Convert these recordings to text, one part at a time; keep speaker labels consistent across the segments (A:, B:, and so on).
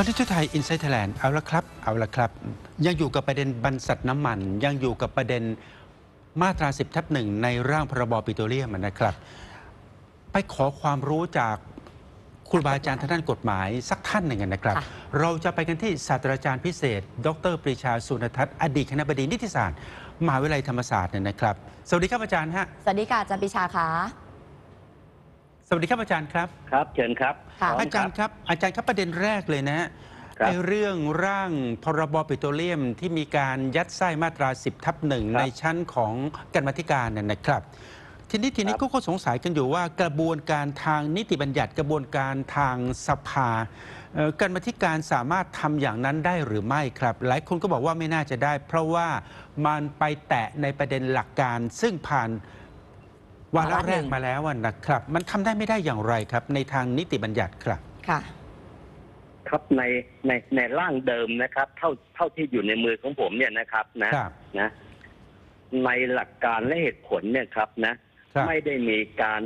A: ตอนที่ไทยอินไซต์ไทยแลนด์เอาละครับ เอาละครับ ยังอยู่กับประเด็นบรรษัทน้ำมัน ยังอยู่กับประเด็นมาตรา 10ทับหนึ่งในร่างพรบปิโตรเลียมนะครับ ไปขอความรู้จากครูบาอาจารย์ทางด้านกฎหมายสักท่านหนึ่งนะครับ
B: ค่ะ
A: เราจะไปกันที่ศาสตราจารย์พิเศษ ดรปรีชาสุนทัศน์อดีตคณะบดีนิติศาสตร์มหาวิทยาลัยธรรมศาสตร์เนี่ยนะครับ สวัสดีครับอาจารย์ฮะ
B: สวัสดีค่ะอาจารย์ปิชาคะ
A: สวัสดีครับอาจารย์ครับ
C: ครับ เชิญครับ
B: ค่ะ
C: พม
A: อาจารย์ครับอาจารย์ครับประเด็นแรกเลยนะฮะ
C: ครับ
A: ไอ้เรื่องร่างพรบปิโตรเลียมที่มีการยัดไส้มาตรา 10 ทับหนึ่ง
C: ครับ
A: ในชั้นของกรรมาธิการเนี่ยนะครับ ทีนี้ทีนี้
C: ครับ
A: ก็ก็สงสัยกันอยู่ว่ากระบวนการทางนิติบัญญัติกระบวนการทางสภาเอ่อกรรมาธิการสามารถทำอย่างนั้นได้หรือไม่ครับ หลายคนก็บอกว่าไม่น่าจะได้ เพราะว่ามันไปแตะในประเด็นหลักการซึ่งผ่าน วาระแรกมาแล้วอะนะครับ มันทำได้ไม่ได้อย่างไรครับ ในทางนิติบัญญัติครับ
B: ค่ะ
C: ครับในในในร่างเดิมนะครับ เท่าเท่าที่อยู่ในมือของผมเนี่ยนะครับ นะครับนะในหลักการและเหตุผลเนี่ยครับนะ
A: ครับ
C: ไม่ได้มีการ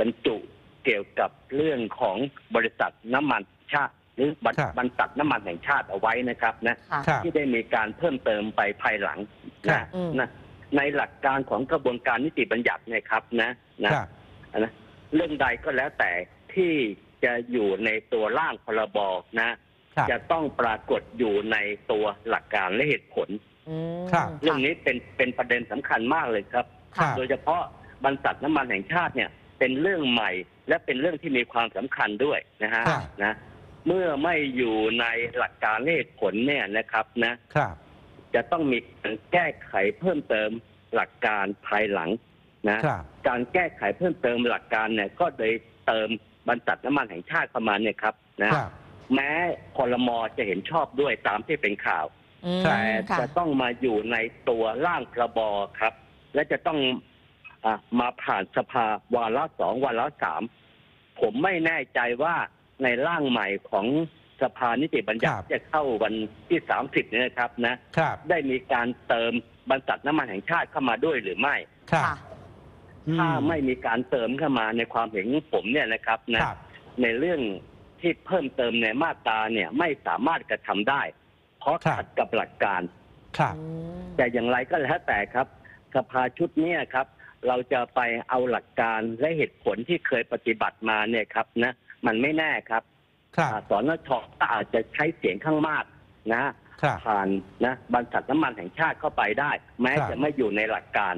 C: บรรจุเกี่ยวกับเรื่องของบริษัทน้ำมันชาติ หรือบรร
A: ครับ
C: บรรษัทน้ำมันแห่งชาติเอาไว้นะครับ นะ
B: ค่ะ
A: ครับ
C: ที่ได้มีการเพิ่มเติมไปภายหลัง
A: ครั
C: นะ
A: บ
B: อืม
C: นะ ในหลักการของกระบวนการนิติบัญญัติเนยครับนะนะ
A: ครับ
C: นะเรื่องใดก็แล้วแต่ที่จะอยู่ในตัวร่างพรบนะ
A: ครับ
C: จะต้องปรากฏอยู่ในตัวหลักการและเหตุผล
B: อืม
A: ครับ
C: เรื่องนี้เป็นเป็นประเด็นสำคัญมากเลยครับ
A: ครับ
C: โดยเฉพาะบรรษัทน้ำมันแห่งชาติเนี่ย เป็นเรื่องใหม่และเป็นเรื่องที่มีความสำคัญด้วยนะฮะ
A: ครับ
C: นะ เมื่อไม่อยู่ในหลักการและเหตุผลเนี่ยนะครับนะ
A: ครับ
C: จะต้องมีการแก้ไขเพิ่มเติมหลักการภายหลังนะ
A: ครับ
C: การแก้ไขเพิ่มเติมหลักการเนี่ยก็โดยเติมบรรษัทน้ำมันแห่งชาติเข้ามาเนี่ยครับนะครับแม้คอรมอจะเห็นชอบด้วยตามที่เป็นข่าว
B: อืม
C: แต่
B: ค่ะ
C: จะต้องมาอยู่ในตัวร่างพรบครับ และจะต้องอะมาผ่านสภาวาระสองวาระสามผมไม่แน่ใจว่าในร่างใหม่ของ สภานิติบัญญั
A: ค
C: ติ
A: รับ
C: จะเข้าวันที่สามสิบเนี่ยนะครับนะ
A: ครับ
C: ได้มีการเติมบรรษัทน้ำมันแห่งชาติเข้ามาด้วยหรือไม่
A: ครับ
B: ค่ะ
A: อื
C: ถ้าไม่มีการเติมเข้ามาในความเห็นของผมเนี่ยนะครับนะ ครับ ในเรื่องที่เพิ่มเติมในมาตราเนี่ยไม่สามารถกระทำได้ เพราะ
A: ครับ
C: ขัดกับหลักการ
A: ครับ
B: อืม
C: แต่อย่างไรก็แล้วแต่ครับ สภาชุดเนี้ครับ เราจะไปเอาหลักการและเหตุผลที่เคยปฏิบัติมาเนี่ยครับนะมันไม่แน่ครับ
A: ครับ
C: อ่าสนชก็อาจจะใช้เสียงข้างมากนะ
A: ครับ
C: ผ่านนะบรรษัทน้ำมันแห่งชาติเข้าไปได้ แม้
A: ครับ
C: จะไม่อยู่ในหลักการ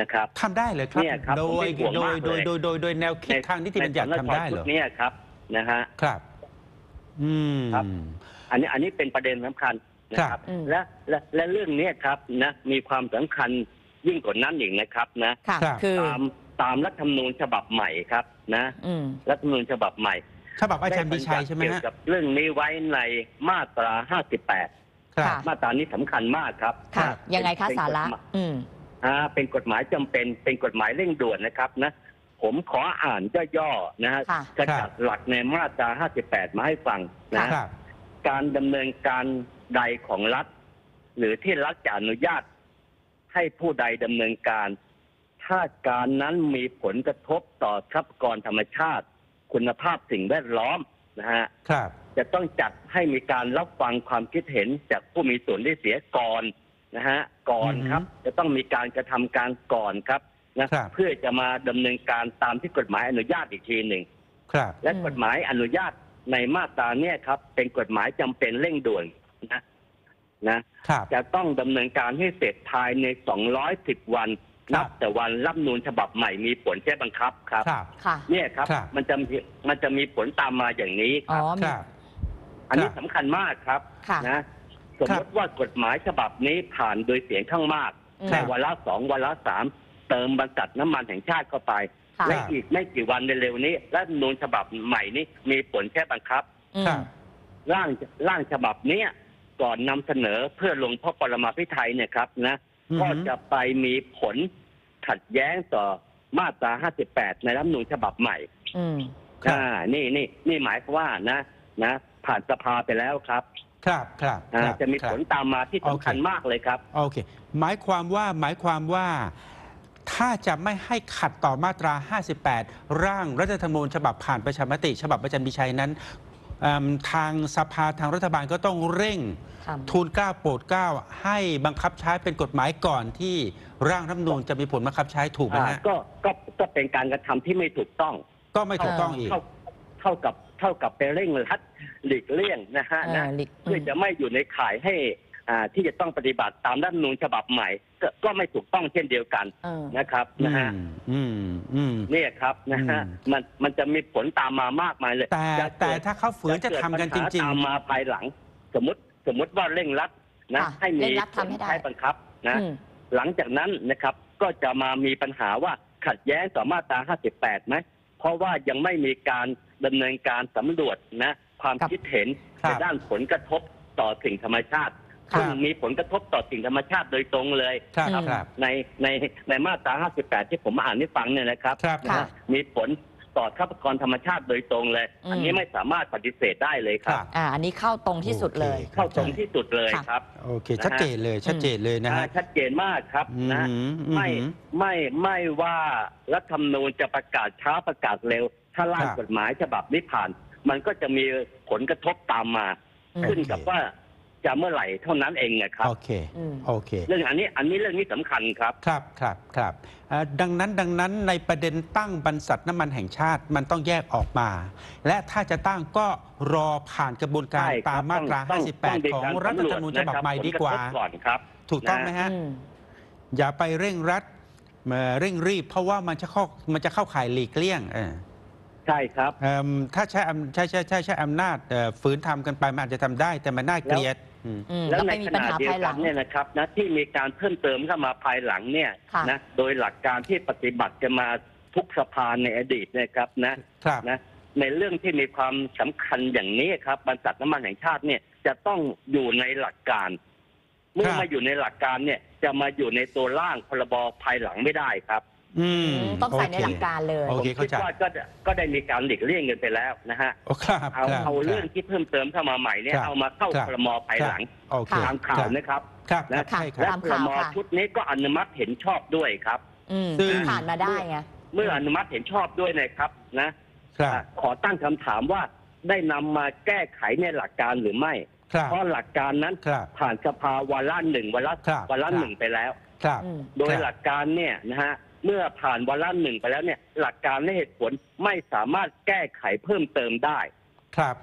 C: นะครับ
A: ทำได้เลยครับ
C: เนี่ยครับ
A: โด
C: ผม
A: ย
C: เป็นห่วง
A: โด
C: มายก
A: โด
C: เลยย
A: โดยโดยโดยแนวคิดทางนิติบัญญัติ
C: ใน
A: ทำได้
C: สนช
A: เหร
C: ชุ
A: อ
C: ดเนี้ครับนะฮะ
A: ครับ อืม
C: ครับ อันนี้อันนี้เป็นประเด็นสำคัญนะค
A: ครั
C: รับ
A: บ
B: อืม
C: และและและเรื่องเนี้ครับนะมีความสำคัญยิ่งกว่านั้นอีกนะครับนะ
B: ค่ะ
A: ครับ
B: คือ
C: ตามตามรัฐธรรมนูญฉบับใหม่ครับนะ
B: อืม
C: รัฐธรรมนูญฉบับใหม่
A: ฉบับอาจารย์บิชัยใช่ไหม
C: ด้บรร
A: ฮะ
C: ยัติเกี่ยวกับเรื่องนี้ไว้ในมาตรา 58
A: ครับ
B: ค่ะ
C: มาตรานี้สำคัญมากครับ
B: ค่ะ
C: นะ
B: ยังไงคะ
C: เป็น
B: สาระ
C: กฎหมย
B: อืม
C: อ่าเป็นกฎหมายจำเป็น เป็นกฎหมายเร่งด่วนนะครับนะ ผมขออ่านย่อๆนะฮะ
B: ค่ะ
C: จะจัดหลักในมาตรา 58 มาให้ฟังนะ
A: ครับ
C: การดำเนินการใดของรัฐ หรือที่รัฐจะอนุญาตให้ผู้ใดดำเนินการ ถ้าการนั้นมีผลกระทบต่อทรัพยากรธรรมชาติ คุณภาพสิ่งแวดล้อมนะฮะ
A: ครับ
C: จะต้องจัดให้มีการรับฟังความคิดเห็นจากผู้มีส่วนได้เสียก่อนนะฮะก่อน
A: อือฮึ
C: ครับ จะต้องมีการกระทำการก่อนครับนะครับเพื่อจะมาดำเนินการตามที่กฎหมายอนุญาตอีกทีหนึ่ง
A: ครับ
C: และ
B: อืม
C: กฎหมายอนุญาตในมาตราเนี่ยครับ เป็นกฎหมายจำเป็นเร่งด่วนนะนะ
A: ครับ
C: จะต้องดำเนินการให้เสร็จภายใน 210 วัน
A: ครับ
C: นับแต่วันรับนูญฉบับใหม่มีผลใช้บังคับครับ
A: ครับ
B: ค่ะ
C: เนี่ยครับ
A: ครับ
C: มันจะมีมันจะมีผลตามมาอย่างนี้ค
B: อ๋อ
C: รับ
B: มี
A: ครับ
C: อันนี้
A: ครับ
C: สำคัญมากครับ
B: ค่ะ
C: นะสมมติว่ากฎหมายฉบับนี้ผ่านโดยเสียงข้างมาก
B: อืม
C: ในวาระสองวาระสามเติมบรรษัทน้ำมันแห่งชาติเข้าไป
B: ค่ะ
C: และอีกไม่กี่วันเร็วๆนี้รัฐธรรมนูญฉบับใหม่นี้มีผลแค่บังคับ
B: อื
A: ครั
B: ม
A: บ
C: ร่างร่างฉบับเนี้ยก่อนนำเสนอเพื่อลงพระปรมาภิไธยเนี่ยครับนะ
A: อือฮึ
C: ก็จะไปมีผลขัดแย้งต่อมาตรา 58 ในรัฐธรรมนูญฉบับใหม่
B: อืม
A: ครับ
C: อ่า นี่นี่นี่หมายความว่านะ นะ ผ่านสภาไปแล้วครับ
A: ครับครับ
C: อ่า
A: ครับ
C: จะมี
A: ครั
C: ผ
A: บ
C: ลตามมาที่สำคัญ
A: โอเค
C: มากเลยครับ
A: โอเค หมายความว่าหมายความว่าถ้าจะไม่ให้ขัดต่อมาตรา 58 ร่างรัฐธรรมนูญฉบับผ่านประชามติ ฉบับอาจารย์บิชัยนั้นเอิ่ม ทางสภาทางรัฐบาลก็ต้องเร่ง
B: ทำ
A: ทูลเกล้าโปรดเกล้าให้บังคับใช้เป็นกฎหมายก่อนที่ร่างรัฐธรรมนูญจะมีผลบังคับใช้ถูกไหม
C: อ่า
A: ฮะ
C: ก็ก็ก็เป็นการกระทำที่ไม่ถูกต้อง
A: ก็ไม่ถูกต้องอีก
C: เท่าเท่ากับเท่ากับไปเร่งรัดหลีกเลี่ยงนะฮะ
B: เออ
C: นะ
B: หลีก
C: เพื่อจะไม่อยู่ในข่ายให้อ่าที่จะต้องปฏิบัติตามรัฐธรรมนูญฉบับใหม่ ก็ก็ไม่ถูกต้องเช่นเดียวกัน
B: เออ
C: นะครับนะฮะ
A: อืมอืมอืม
C: เนี่ยครับนะฮะ
A: อืม
C: มันมันจะมีผลตามมามากมายเลย
A: แต่
C: จะเกิด
A: แต่ถ้าเขาฝืนจะทำกันจ
C: เดปัญหา
A: ริง
C: ตามมาภายหลัง สมมติสมมติว่าเร่งรัดนะ
B: ค่ะ
C: ให้มี
B: เร่งรัดทำให้ได้
C: ผลใช้บังคับนะ
B: อืม
C: หลังจากนั้นนะครับก็จะมามีปัญหาว่าขัดแย้งต่อมาตรา 58ไหมเพราะว่ายังไม่มีการดำเนินการสำรวจนะความ
B: ครับ
C: คิดเห็น
A: ครับ
C: ในด้านผลกระทบต่อสิ่งธรรมชาติ
A: ครับ
C: ซึ่งมีผลกระทบต่อสิ่งธรรมชาติโดยตรงเลย
A: ๆครับ
B: อืม
A: ครับ
C: ในในในมาตรา 58 ที่ผมอ่านให้ฟังเนี่ยนะครับ
A: ครับ
C: นะ
B: ค่ะ
C: ฮะมีผลต่อทรัพยากรธรรมชาติโดยตรงเลย
B: อืม
C: อันนี้ไม่สามารถปฏิเสธได้เลยครับ
A: ครับ
B: อ่า อันนี้เข้าตรงที่สุดเลย
A: โอค
C: เข้าตรงที่สุดเลย
B: ค่ะ
C: ครับ
A: โอเค ชัดเจนเลยชัดเจนเลยนะฮะ
C: อ่าชัดเจนมากครับ
A: อืม
C: นะ
A: อืม
C: ไม่ไม่ไม่ว่ารัฐธรรมนูญจะประกาศช้าประกาศเร็ว ถ้าร่าง
A: ครับ
C: กฎหมายฉบับนี้ผ่าน มันก็จะมีผลกระทบตามมา
B: อืม
C: ขึ้นกับว่า จะเมื่อไหร่เท่านั้นเองนะครับ
A: โอเค
B: อืม
A: โอเค
C: เรื่องอันนี้อันนี้เรื่องนี้สำคัญครับ
A: ครับครับครับเอ่อดังนั้นดังนั้นในประเด็นตั้งบรรษัทน้ำมันแห่งชาติมันต้องแยกออกมา และถ้าจะตั้งก็รอผ่านกระบวนการ
C: ใช่ค
A: ตามมาตรา
C: ต้องต้อง
A: 58 ของรัฐธรรมนูญฉบับใหม่ดีกว่า
C: ผลระทบก่อนครับ
A: ถูกต้องไหมฮะ
B: อืม
A: อย่าไปเร่งรัดเอ่อเร่งรีบ เพราะว่ามันจะเข้ามันจะเข้าข่ายหลีกเลี่ยงเออ
C: ใช่ครับ
A: เอิ่มถ้าใช้อำใช้ใช้ใช้ใช้อำนาจเอ่อฝืนทำกันไปมันอาจจะทำได้แต่มันน่าเกลียดอืม
B: อืม
C: แล้
B: แล้วว
C: ใน
B: ไปมี
C: ข
B: ปัญ
C: ณะ
B: หา
C: เดีย
B: ภา
C: วย
B: ห
C: กั
B: ลั
C: น
B: ง
C: เนี่ยนะครับนะที่มีการเพิ่มเติมเข้ามาภายหลังเนี่ย
B: ค่ะ
C: นะโดยหลักการที่ปฏิบัติกันมาทุกสภาในอดีตเนะครับนะ
A: ครับ
C: นะในเรื่องที่มีความสำคัญอย่างนี้ครับบรรษัทน้ำมันแห่งชาติเนี่ยจะต้องอยู่ในหลักการ เมื่อ
A: ครับ
C: มาอยู่ในหลักการเนี่ยจะมาอยู่ในตัวร่างพรบภายหลังไม่ได้ครับ
A: อืม
B: อืมต้องใส่ใน
A: โเค
B: หลักการเลย
A: โอ
C: ผม
A: เค
C: คิ
A: เข้า
C: ด
A: ใจ
C: ว่าก็ได้ก็ได้มีการหลีกเลี่ยงกันไปแล้วนะฮะ
A: โอ้ครับ
C: เอา
A: ครับ
C: เอาเรื่อง
A: คบ
C: ที่เพิ่มเติมเข้ามาใหม่เนี่ย
A: ครับ
C: เอามาเข้า
A: ครับ
C: พรมภายหลัง
A: โอเค
C: ตามข่าวนะครับ
A: ครับ
C: นะ
A: ใช่ค
B: ค่ะ
A: รับ
C: และ
B: ตาม
C: พร
B: ข่าว
C: ม
B: ค่ะ
C: ชุดนี้ก็อนุมัติเห็นชอบด้วยครับ
B: อืม
A: ซึ่ง
B: ผ่านมาได้ไง
C: เมื่ออนุมัติเห็นชอบด้วยนะครับนะครับอะขอตั้งคำถามว่าได้นำมาแก้ไขในหลักการหรือไม่
A: ครับ
C: เพราะหลักการนั้น
A: ครับ
C: ผ่านสภาวาระหนึ่งวาระ
A: ครับ
C: วาระ
A: ครับ
C: หนึ่งไปแล้ว
A: ครับ
B: อืม
C: โดย
A: ครับ
C: หลักการเนี่ยนะฮะ เมื่อผ่านวาระหนึ่งไปแล้วเนี่ย หลักการและเหตุผลไม่สามารถแก้ไขเพิ่มเติมได้
A: ครับ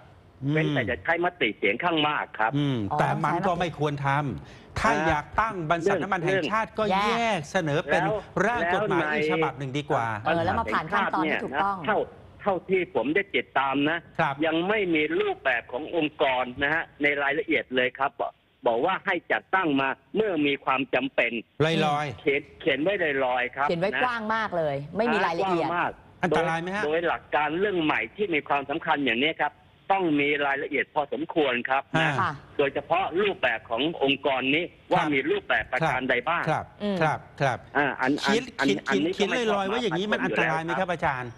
A: อืม
C: เว้นแต่จะใช้มติเสียงข้างมากครับ
A: อืม
B: อ๋อ
A: แต่มัน
B: ใช้มติ
A: ก็ไม่ควรทำถ้า
C: อ่า
A: อยากตั้งบรรษัทน้ำมันแห่งชาติก็
B: แยก
A: แยกเสนอเป็น
C: แล้ว
A: ร่างกฎหมาย
C: แล้วใน
A: อีกฉบับหนึ่งดีกว่า
B: เออแล้วมาผ่านขั้นตอนที่ถูกต้อง
C: เท่าเท่าที่ผมได้ติดตามนะ
A: ครับ
C: ยังไม่มีรูปแบบขององค์กรนะฮะในรายละเอียดเลยครับ บอกบอกว่าให้จัดตั้งมาเมื่อมีความจำเป็น
A: ลอยลอย
C: เขียนเขียนไว้ลอยๆครับ
B: เขียนไว้ะกว้างมากเลย ไม่มีรายละเอียด
C: กว้งมาก
A: อันตรายไหมฮะ
C: โดยหลักการเรื่องใหม่ที่มีความสำคัญอย่างนี้ครับ ต้องมีรายละเอียดพอสมควรครับ
A: ฮะ
C: นะ
B: ค่ะ
C: โดยเฉพาะรูปแบบขององค์กรนี้ว่า
A: ครับ
C: มีรูปแบบประการใดบ้าง
A: ครับ
B: อืม
A: ครับครับ
C: อ่าอันอัน
A: เขียน
C: อัน
A: เขียน
C: อัน
A: เขียน
C: นี้
A: เขียน
C: ก็
A: ลอยลอยๆว่าอย่างนี้มันอันตรายไหมครับอาจารย์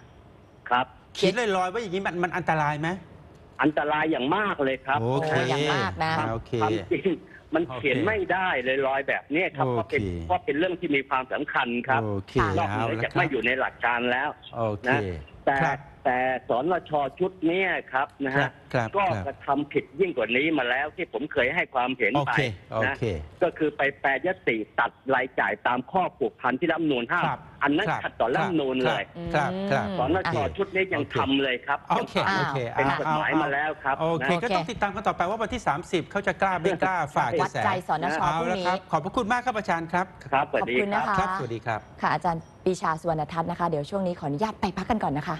C: ครับ
A: เขียนลอยลอยๆว่าอย่างนี้มันมันอันตรายไหม
C: อันตรายอย่างมากเลยครับ
A: โอเค
B: โอ้อย่างมากนะ
A: อ่าโอเค
C: ความจริงมันเขียน
A: โอเค
C: ไม่ได้เลยลอยแบบเนี้ยครับ
A: โอ
C: เพราะเป็น
A: เค
C: เพราะเป็นเรื่องที่มีความสำคัญครับ
A: โอเค
C: นอกเห
A: เอา
C: นือ
A: ละ
C: จาก
A: ครั
C: ไม่
A: บ
C: อยู่ในหลักการแล้ว
A: โอเค
C: นะ แต่
A: ครับ
C: แต่สนชชุดเนี้ยครับนะ
A: ครั
C: ฮะ
A: บครับ
C: ก็
A: ค
C: ก
A: รับ
C: ระทำผิดยิ่งกว่านี้มาแล้วที่ผมเคยให้ความเห็น
A: โอ
C: ไป
A: เคโอ
C: นะ
A: เค
C: ก็คือไปแปรยติตัดรายจ่ายตามข้อผูกพันที่รัฐธรรมนูญห้าม
A: ครับ
C: อันนั้น
A: ครับ
C: ขัดต่อรัฐธรรมนูญเลย
A: ครับครับ
B: อืม
C: สนช
B: อะ
C: ชุดนี้ยัง
A: โอเค
C: ทำเลยครับ
A: โอเค
C: ยัง
A: โอเค
C: เป็น
A: เอา
C: กฎหมาย
A: เอา
C: มาแล้วครับ
A: โอเค
C: นะ
A: ก็ต้องติดตามกันต่อไปว่าวันที่ 30 เขาจะกล้าไม่กล้าฝ่ากระ
B: วัด
A: แส
B: ใจสนช
A: เอา
B: พรุ่ง
A: ละ
B: นี้
A: ครับ ขอบพระคุณมากครับอาจารย์ครับ
C: ครับสวัสดี
B: ขอบคุณ
C: ค
B: นะ
C: รับ
B: คะ
A: ครับ สวัสดีครับ
B: ค่ะอาจารย์ ปีชาสุวรรณทัศน์นะคะ เดี๋ยวช่วงนี้ขออนุญาตไปพักกันก่อนนะคะ